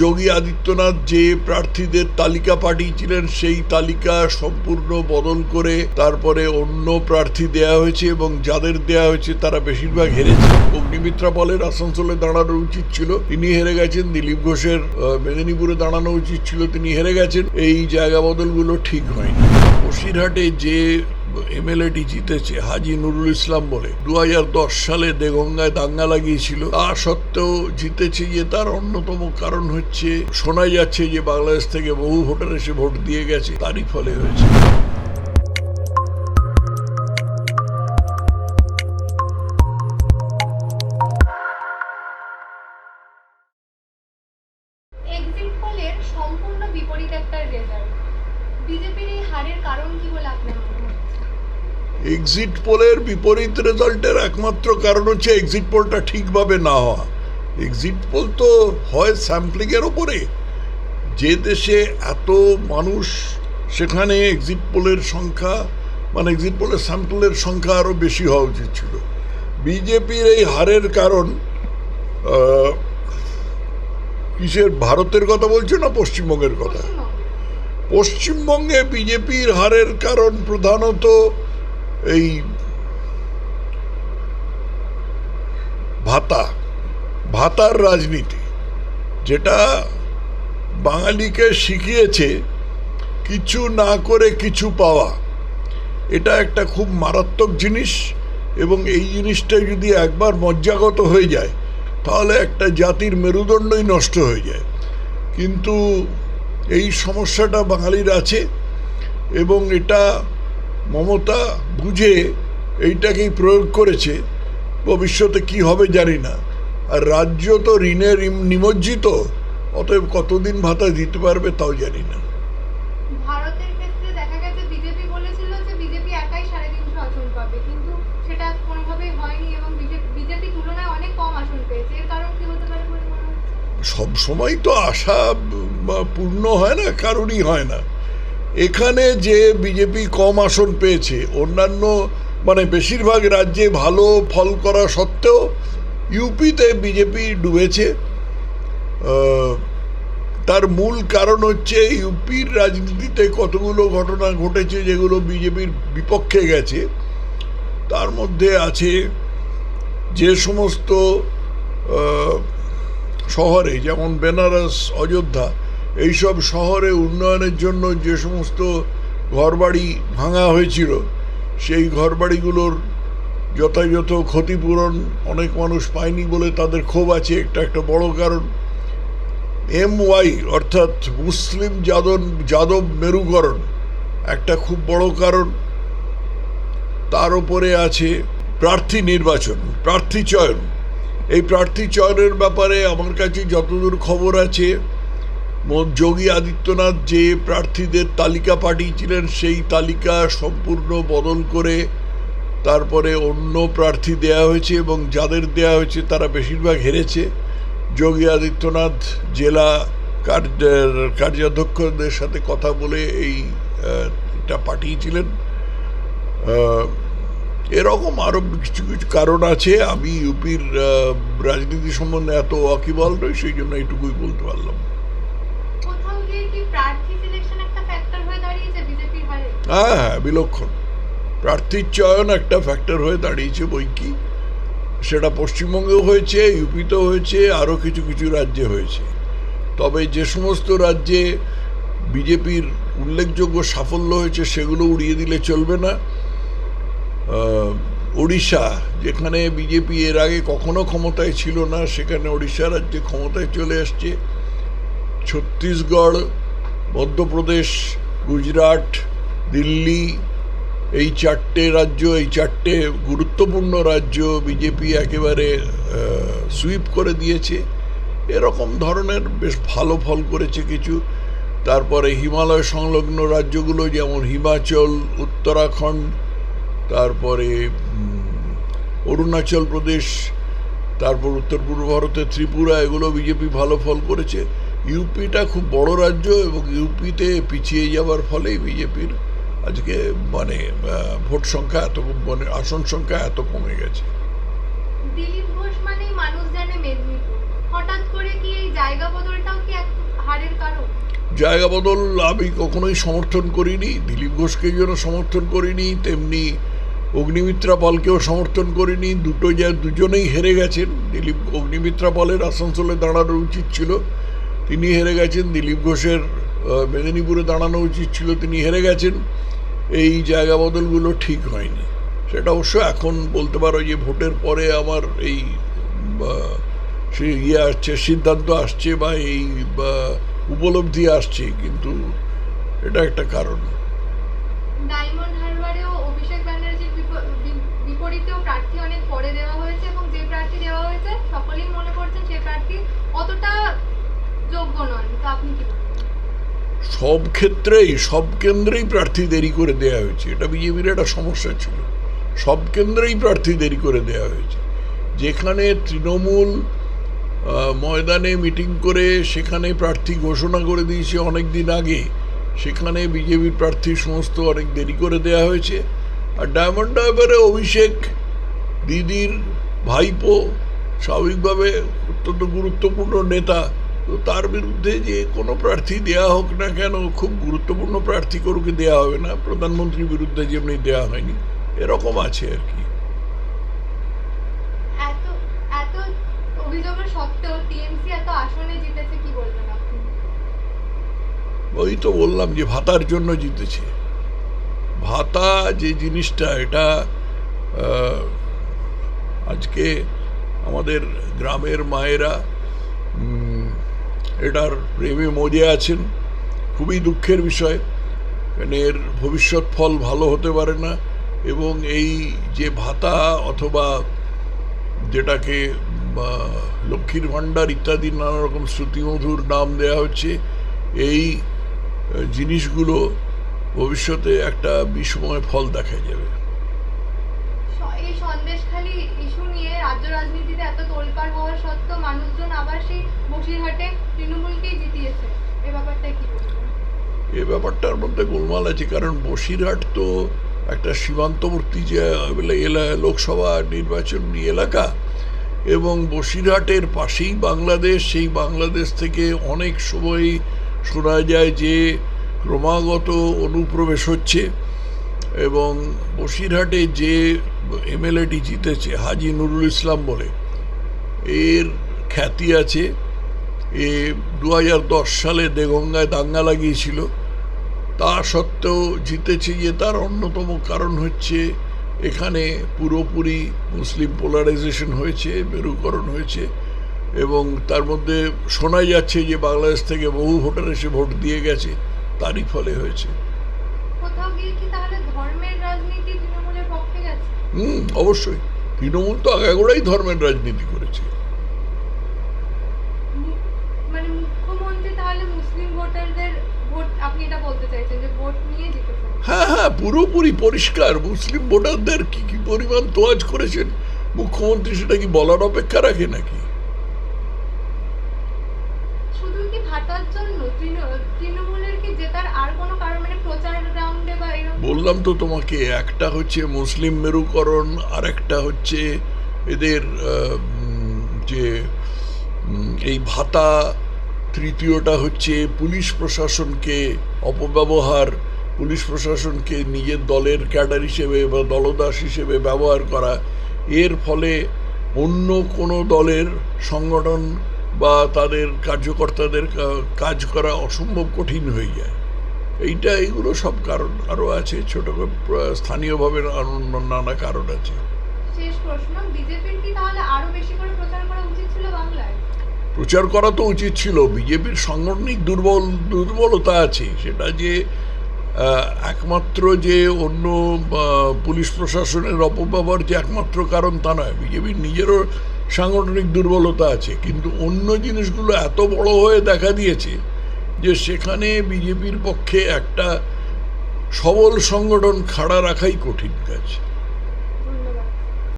যোগী আদিত্যনাথ যে প্রার্থীদের তালিকা পাঠিয়েছিলেন, সেই তালিকা সম্পূর্ণ বদল করে তারপরে অন্য প্রার্থী দেয়া হয়েছে এবং যাদের দেয়া হয়েছে তারা বেশিরভাগ হেরেছে। অগ্নিমিত্রা বলের আসানসোলে দাঁড়ানো উচিত ছিল, তিনি হেরে গেছেন। দিলীপ ঘোষের মেদিনীপুরে দাঁড়ানো উচিত ছিল, তিনি হেরে গেছেন। এই জায়গা বদলগুলো ঠিক হয়নি। বসিরহাটে যে এমএলএটি জিতেছে হাজি নুরুল ইসলাম বলে। দু হাজার দশ সালে দেগঙ্গায় দাঙ্গা লাগিয়েছিল। তা সত্ত্বেও জিতেছে যে তার অন্যতম কারণ হচ্ছে, শোনা যাচ্ছে যে বাংলাদেশ থেকে বহু ভোটার এসে ভোট দিয়ে গেছে, তারই ফলে হয়েছে। পোলের বিপরীত রেজাল্টের একমাত্র কারণ হচ্ছে এক্সিট পোলটা ঠিকভাবে না হওয়া। এক্সিট পোল তো হয় স্যাম্পলিংয়ের ওপরে যে দেশে এত মানুষ সেখানে এক্সিট পোলের সংখ্যা মানে এক্সিট পোলের স্যাম্পলের সংখ্যা আরও বেশি হওয়া উচিত ছিল। বিজেপির এই হারের কারণ কিসের ভারতের কথা বলছো না পশ্চিমবঙ্গের কথা? পশ্চিমবঙ্গে। পশ্চিমবঙ্গে বিজেপির হারের কারণ প্রধানত এই ভাতা, ভাতার রাজনীতি, যেটা বাঙালিকে শিখিয়েছে কিছু না করে কিছু পাওয়া, এটা একটা খুব মারাত্মক জিনিস এবং এই জিনিসটা যদি একবার মজ্জাগত হয়ে যায়, তাহলে একটা জাতির মেরুদণ্ডই নষ্ট হয়ে যায়। কিন্তু এই সমস্যাটা বাঙালির আছে এবং এটা মমতা বুঝে এইটাকেই প্রয়োগ করেছে ভবিষ্যতে কি হবে জানি না। আর রাজ্য তো ঋণে রিম- নিমজ্জিত অতএব কতদিন ভাতা দিতে পারবে তাও জানি না। সব সময় তো আশা বা পূর্ণ হয় না কারণই হয় না। এখানে যে বিজেপি কম আসন পেয়েছে, অন্যান্য মানে বেশিরভাগ রাজ্যে ভালো ফল করা সত্ত্বেও ইউপিতে বিজেপি ডুবেছে। তার মূল কারণ হচ্ছে ইউপির রাজনীতিতে কতগুলো ঘটনা ঘটেছে যেগুলো বিজেপির বিপক্ষে গেছে। তার মধ্যে আছে যে সমস্ত শহরে যেমন বেনারস, অযোধ্যা এইসব শহরে উন্নয়নের জন্য যে সমস্ত ঘরবাড়ি ভাঙা হয়েছিল, সেই ঘরবাড়িগুলোর যথাযথ ক্ষতিপূরণ অনেক মানুষ পায়নি বলে তাদের ক্ষোভ আছে। একটা একটা বড় কারণ এম ওয়াই অর্থাৎ মুসলিম যাদব যাদব মেরুকরণ একটা খুব বড় কারণ। তার উপরে আছে প্রার্থী নির্বাচন, প্রার্থী চয়ন। এই প্রার্থী চয়নের ব্যাপারে আমার কাছে যতদূর খবর আছে যোগী আদিত্যনাথ যে প্রার্থীদের তালিকা পাঠিয়েছিলেন সেই তালিকা সম্পূর্ণ বদল করে তারপরে অন্য প্রার্থী দেয়া হয়েছে এবং যাদের দেয়া হয়েছে তারা বেশিরভাগ হেরেছে। যোগী আদিত্যনাথ জেলা কার্য- কার্যাধ্যক্ষদের সাথে কথা বলে এই আহ, এটা পাঠিয়েছিলেন। এরকম আরও কিছু কিছু কারণ আছে। আমি ইউপির রাজনীতি সম্বন্ধে এত ওয়াকিবল নই সেই জন্য এইটুকুই বলতে পারলাম কোথাও গিয়ে কি প্রার্থী সিলেকশন একটা ফ্যাক্টর হয়ে হ্যাঁ। বিলক্ষণ। প্রার্থীর চয়ন একটা ফ্যাক্টর হয়ে দাঁড়িয়েছে বই কি সেটা পশ্চিমবঙ্গেও হয়েছে, ইউপিতেও হয়েছে, আরও কিছু কিছু রাজ্যে হয়েছে। তবে যে সমস্ত রাজ্যে বিজেপির উল্লেখযোগ্য সাফল্য হয়েছে, সেগুলো উড়িয়ে দিলে চলবে না। ওড়িশা, যেখানে বিজেপি এর আগে কখনো ক্ষমতায় ছিল না, সেখানে ওড়িশা রাজ্যে ক্ষমতায় চলে আসছে। ছত্তিশগড় মধ্যপ্রদেশ, গুজরাট, দিল্লি, এই চারটে রাজ্য, এই চারটে গুরুত্বপূর্ণ রাজ্য বিজেপি একেবারে সুইপ করে দিয়েছে। এরকম ধরনের বেশ ভালো ফল করেছে কিছু। তারপরে হিমালয় সংলগ্ন রাজ্যগুলো যেমন হিমাচল, উত্তরাখণ্ড, তারপরে অরুণাচল প্রদেশ, তারপর উত্তর পূর্ব ভারতের ত্রিপুরা, এগুলো বিজেপি ভালো ফল করেছে। ইউপিটা খুব বড় রাজ্য এবং ইউপিতে পিছিয়ে যাওয়ার ফলেই বিজেপির আজকে মানে ভোট সংখ্যা এত মানে আসন সংখ্যা এত কমে গেছে। দিলীপ ঘোষ মানেই মানুষ জানে মেদিনীপুর। হঠাৎ করে কি এই জায়গা বদলটাও কি একটা জায়গা বদল আমি কখনোই সমর্থন করিনি। দিলীপ ঘোষকে যেন সমর্থন করিনি তেমনি অগ্নিমিত্রা পালকেও সমর্থন করিনি। দুটো যা দুজনেই হেরে গেছেন। দিলীপ অগ্নিমিত্রা পালের আসানসোলে দাঁড়ানো উচিত ছিল। তিনি হেরে গেছেন, দিলীপ ঘোষের মেদিনীপুরে দাঁড়ানো উচিত ছিল, তিনি হেরে গেছেন। এই জায়গা বদলগুলো ঠিক হয়নি। সেটা অবশ্য এখন বলতে পারো যে ভোটের পরে আমার এই ইয়ে আসছে, সিদ্ধান্ত আসছে বা এই উপলব্ধি আসছে, কিন্তু এটা একটা কারণ। অতটা যোগ্য নন তো আপনি কি সব ক্ষেত্রেই, সব কেন্দ্রেই প্রার্থী দেরি করে দেওয়া হয়েছে। এটা বিজেপির একটা সমস্যা ছিল। সব কেন্দ্রেই প্রার্থী দেরি করে দেওয়া হয়েছে। যেখানে তৃণমূল ময়দানে মিটিং করে সেখানে প্রার্থী ঘোষণা করে দিয়েছে অনেক দিন আগে, সেখানে বিজেপির প্রার্থী সমস্ত অনেক দেরি করে দেওয়া হয়েছে। আর ডায়মন্ড হারবারে অভিষেক দিদির ভাইপো স্বাভাবিকভাবে অত্যন্ত গুরুত্বপূর্ণ নেতা। তো তার বিরুদ্ধে যে কোনো প্রার্থী দেয়া হোক না কেন খুব গুরুত্বপূর্ণ প্রার্থী করুকে দেয়া হবে না। প্রধানমন্ত্রীর বিরুদ্ধে যেমনি দেয়া হয়নি এরকম আছে আর কি। ওই তো বললাম যে ভাতার জন্য জিতেছে। ভাতা যে জিনিসটা এটা আহ, আজকে আমাদের গ্রামের মায়েরা এটার প্রেমে মজে আছেন। খুবই দুঃখের বিষয়। এর ভবিষ্যৎ ফল ভালো হতে পারে না এবং এই যে ভাতা অথবা যেটাকে লক্ষ্মীর ভাণ্ডার ইত্যাদি নানা রকম শ্রুতিমধুর নাম দেওয়া হচ্ছে, এই জিনিসগুলো ভবিষ্যতে একটা বিষময় ফল দেখা যাবে। এই রাজ্য রাজনীতিতে এত তোলপাড় হওয়া সত্ত্বেও মানুষজন আবার সেই বসিরহাটে তৃণমূলকেই জিতিয়েছে এ ব্যাপারটা কি বলবেন এ ব্যাপারটার মধ্যে গোলমাল আছে, কারণ বসিরহাট তো একটা সীমান্তবর্তী যে লোকসভা নির্বাচনী এলাকা, এবং বসিরহাটের পাশেই বাংলাদেশ, সেই বাংলাদেশ থেকে অনেক সময় শোনা যায় যে, ক্রমাগত অনুপ্রবেশ হচ্ছে, এবং বসিরহাটে যে এমএলএটি জিতেছে, হাজি নুরুল ইসলাম বলে, এর খ্যাতি আছে। এ দু হাজার দশ সালে দেগঙ্গায় দাঙ্গা লাগিয়েছিল। তা সত্ত্বেও জিতেছে যে তার অন্যতম কারণ হচ্ছে এখানে পুরোপুরি মুসলিম পোলারাইজেশন হয়েছে মেরুকরণ হয়েছে এবং তার মধ্যে শোনা যাচ্ছে যে বাংলাদেশ থেকে বহু ভোটার এসে ভোট দিয়ে গেছে তারই ফলে হয়েছে। হুম অবশ্যই। তৃণমূল তো আগাগোড়াই ধর্মের রাজনীতি করেছে মু- মানে মুখ্যমন্ত্রী তাহলে মুসলিম ভোটারদের ভোট আপনি এটা বলতে চাইছেন যে ভোট নিয়ে জিতেছেন হ্যাঁ হ্যাঁ পুরোপুরি পরিষ্কার। মুসলিম ভোটারদের কি কি পরিমাণ তোয়াজ করেছেন? মুখ্যমন্ত্রী সেটা কি বলার অপেক্ষা রাখে নাকি? মানে বললাম তো তোমাকে একটা হচ্ছে মুসলিম মেরুকরণ আর একটা হচ্ছে এদের যে এই ভাতা তৃতীয়টা হচ্ছে পুলিশ প্রশাসনকে অপব্যবহার, পুলিশ প্রশাসনকে নিজের দলের ক্যাডার হিসেবে বা দলদাস হিসেবে ব্যবহার করা। এর ফলে অন্য কোনো দলের সংগঠন বা তাদের কার্যকর্তাদের কাজ করা অসম্ভব কঠিন হয়ে যায়। এইটা, এইগুলো সব কারণ আরও আছে, ছোট স্থানীয়ভাবে নানা কারণ আছে। শেষ প্রশ্ন, বিজেপির কি তাহলে বেশি করে প্রচার করা উচিত ছিল বাংলায়? প্রচার করা তো উচিত ছিল। বিজেপির সাংগঠনিক দুর্বল, দুর্বলতা আছে। সেটা যে একমাত্র যে অন্য পুলিশ প্রশাসনের অপব্যবহার যে একমাত্র কারণ তা নয়। বিজেপির নিজেরও সাংগঠনিক দুর্বলতা আছে। কিন্তু অন্য জিনিসগুলো এত বড় হয়ে দেখা দিয়েছে যে, সেখানে বিজেপির পক্ষে একটা সবল সংগঠন খাড়া রাখাই কঠিন কাজ।